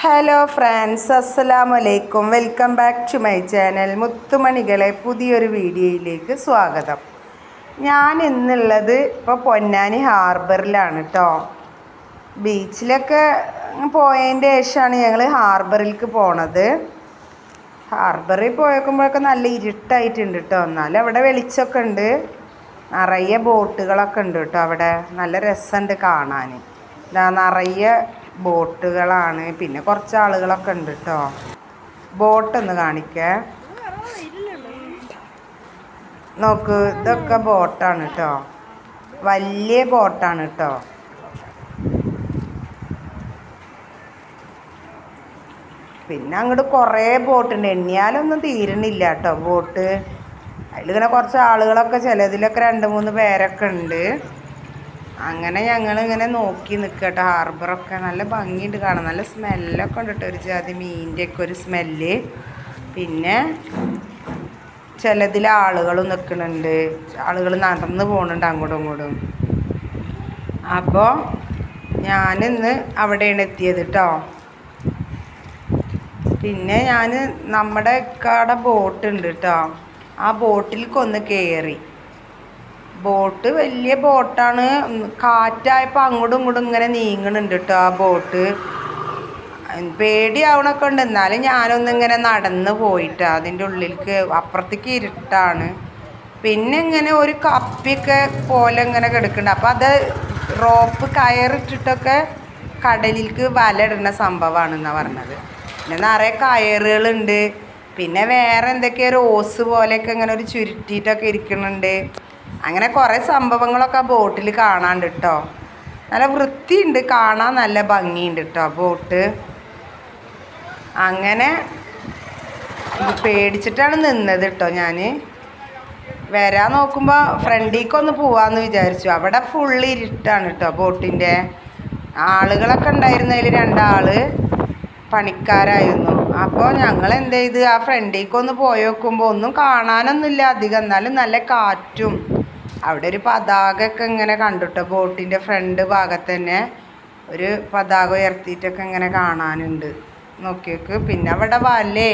Hello friends അസ്സലാമു വലൈക്കും welcome back to my channel മുത്തുമണികളെ പുതിയൊരു വീഡിയോയിലേക്ക് സ്വാഗതം. ഞാൻ ഇന്നുള്ളത് ഇപ്പോൾ പൊന്നാനി ഹാർബറിലാണ് കേട്ടോ ബീച്ചിലൊക്കെ പോയതിന്റെ ശേഷമാണ് ഞങ്ങൾ ഹാർബറിലേക്ക് പോണത്. ഹാർബറിൽ പോയേക്കുമ്പോഴൊക്കെ നല്ല ഇരുട്ടായിട്ടുണ്ട് കേട്ടോ എന്നാലും അവിടെ വെളിച്ചമൊക്കെ ഉണ്ട്. നിറയെ ബോട്ടുകളൊക്കെ ഉണ്ട് കേട്ടോ അവിടെ. നല്ല രസമുണ്ട് കാണാൻ നിറയെ ബോട്ടുകളാണ്. പിന്നെ കുറച്ച് ആളുകളൊക്കെ ഉണ്ട് കേട്ടോ ബോട്ടൊന്ന് കാണിക്കേ. നോക്ക് ഇതൊക്കെ ബോട്ടാണ് കേട്ടോ വലിയ ബോട്ടാണ് കേട്ടോ പിന്നെ അങ്ങോട്ട് കുറേ ബോട്ടുണ്ട്. എണ്ണിയാലൊന്നും തീരണില്ല കേട്ടോ ബോട്ട്. അതിലിങ്ങനെ കുറച്ച് ആളുകളൊക്കെ ചിലതിലൊക്കെ രണ്ട് മൂന്ന് പേരൊക്കെ ഉണ്ട്. അങ്ങനെ ഞങ്ങൾ ഇങ്ങനെ നോക്കി നിൽക്കട്ടെ ഹാർബറൊക്കെ നല്ല ഭംഗിയുണ്ട് കാണാൻ. നല്ല സ്മെല്ലൊക്കെ ഉണ്ട് കേട്ടോ ഒരു ജാതി മീനിന്റെയൊക്കെ ഒരു സ്മെല്ല് പിന്നെ ചിലതിൽ ആളുകളും നിൽക്കുന്നുണ്ട് ആളുകൾ നടന്ന് പോകുന്നുണ്ട് അങ്ങോട്ടും ഇങ്ങോട്ടും. അപ്പോൾ ഞാനിന്ന് അവിടെയാണ് എത്തിയത് കേട്ടോ പിന്നെ ഞാൻ നമ്മുടെ കട ബോട്ടുണ്ട് കേട്ടോ ആ ബോട്ടിലേക്ക് ഒന്ന് കയറി ബോട്ട് വലിയ ബോട്ടാണ്. കാറ്റായപ്പോൾ അങ്ങോട്ടും ഇങ്ങോട്ടും ഇങ്ങനെ നീങ്ങണുണ്ട് കേട്ടോ ആ ബോട്ട്. പേടിയാവണൊക്കെ ഉണ്ട് എന്നാലും ഞാനൊന്ന് ഇങ്ങനെ നടന്ന് പോയിട്ട്. അതിന്റെ ഉള്ളിലേക്ക് അപ്പുറത്തേക്ക് ഇരുട്ടാണ്. പിന്നെ ഇങ്ങനെ ഒരു കപ്പിയൊക്കെ പോലെ ഇങ്ങനെ കിടക്കുന്നുണ്ട് അപ്പോൾ അത് റോപ്പ് കയറിട്ടിട്ടൊക്കെ കടലിലേക്ക് വല ഇടുന്ന സംഭവമാണെന്നാണ് പറഞ്ഞത്. പിന്നെ നിറയെ കയറുകളുണ്ട്. പിന്നെ വേറെ എന്തൊക്കെയോ റോസ് പോലെയൊക്കെ ഇങ്ങനെ ഒരു ചുരുട്ടിയിട്ടൊക്കെ ഇരിക്കുന്നുണ്ട് അങ്ങനെ കുറേ സംഭവങ്ങളൊക്കെ ആ ബോട്ടിൽ കാണാണ്ട് കേട്ടോ നല്ല വൃത്തിയുണ്ട് കാണാൻ നല്ല ഭംഗിയുണ്ട് കേട്ടോ ബോട്ട്. അങ്ങനെ പേടിച്ചിട്ടാണ് നിന്നത് കേട്ടോ ഞാൻ വരാൻ നോക്കുമ്പോൾ ഫ്രണ്ടിലേക്കൊന്ന് പോവാമെന്ന് വിചാരിച്ചു. അവിടെ ഫുള്ള് ഇരുട്ടാണ് കേട്ടോ ബോട്ടിന്റെ ആളുകളൊക്കെ ഉണ്ടായിരുന്നതിൽ രണ്ടാൾ പണിക്കാരായിരുന്നു. അപ്പോൾ ഞങ്ങൾ എന്ത് ചെയ്ത് ആ ഫ്രണ്ടിലേക്കൊന്ന് പോയി നോക്കുമ്പോൾ ഒന്നും കാണാനൊന്നുമില്ല അധികം. എന്നാലും നല്ല കാറ്റും അവിടെ ഒരു പതാകയൊക്കെ ഇങ്ങനെ കണ്ടുട്ടോ ബോട്ടിന്റെ ഫ്രണ്ട് ഭാഗത്ത് തന്നെ ഒരു പതാക ഉയർത്തിയിട്ടൊക്കെ ഇങ്ങനെ കാണാനുണ്ട്. നോക്കിയോക്ക്. പിന്നെ അവിടെ വലേ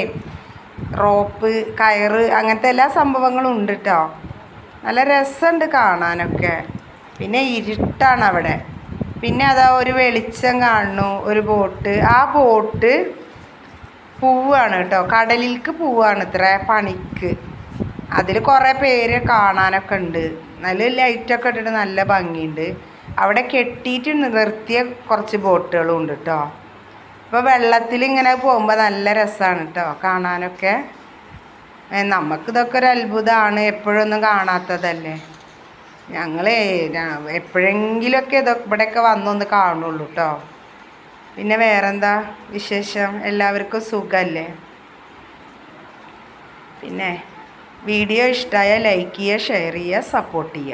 റോപ്പ് കയറ് അങ്ങനത്തെ എല്ലാ സംഭവങ്ങളും ഉണ്ട് കേട്ടോ നല്ല രസമുണ്ട് കാണാനൊക്കെ. പിന്നെ ഇരുട്ടാണ് അവിടെ. പിന്നെ അതാ ഒരു വെളിച്ചം കാണുന്നു ഒരു ബോട്ട്. ആ ബോട്ട് പൂവാണ് കേട്ടോ കടലിൽക്ക് പൂവാണ് ഇത്ര പണിക്ക്. അതിൽ കുറേ പേര് കാണാനൊക്കെ ഉണ്ട്. നല്ല ലൈറ്റൊക്കെ ഇട്ടിട്ട് നല്ല ഭംഗിയുണ്ട്. അവിടെ കെട്ടിയിട്ട് നിർത്തിയ കുറച്ച് ബോട്ടുകളും ഉണ്ട് കേട്ടോ ഇപ്പോൾ വെള്ളത്തിൽ ഇങ്ങനെ പോകുമ്പോൾ നല്ല രസമാണ് കേട്ടോ കാണാനൊക്കെ. നമുക്കിതൊക്കെ ഒരു അത്ഭുതമാണ് എപ്പോഴൊന്നും കാണാത്തതല്ലേ. ഞങ്ങൾ എപ്പോഴെങ്കിലുമൊക്കെ ഇതൊക്കെ ഇവിടെയൊക്കെ വന്നൊന്ന് കാണുള്ളൂ കേട്ടോ പിന്നെ വേറെന്താ വിശേഷം? എല്ലാവർക്കും സുഖമല്ലേ പിന്നെ വീഡിയോ ഇഷ്ടമായ ലൈക്ക് ചെയ്യുക ഷെയർ ചെയ്യുക സപ്പോർട്ട് ചെയ്യുക.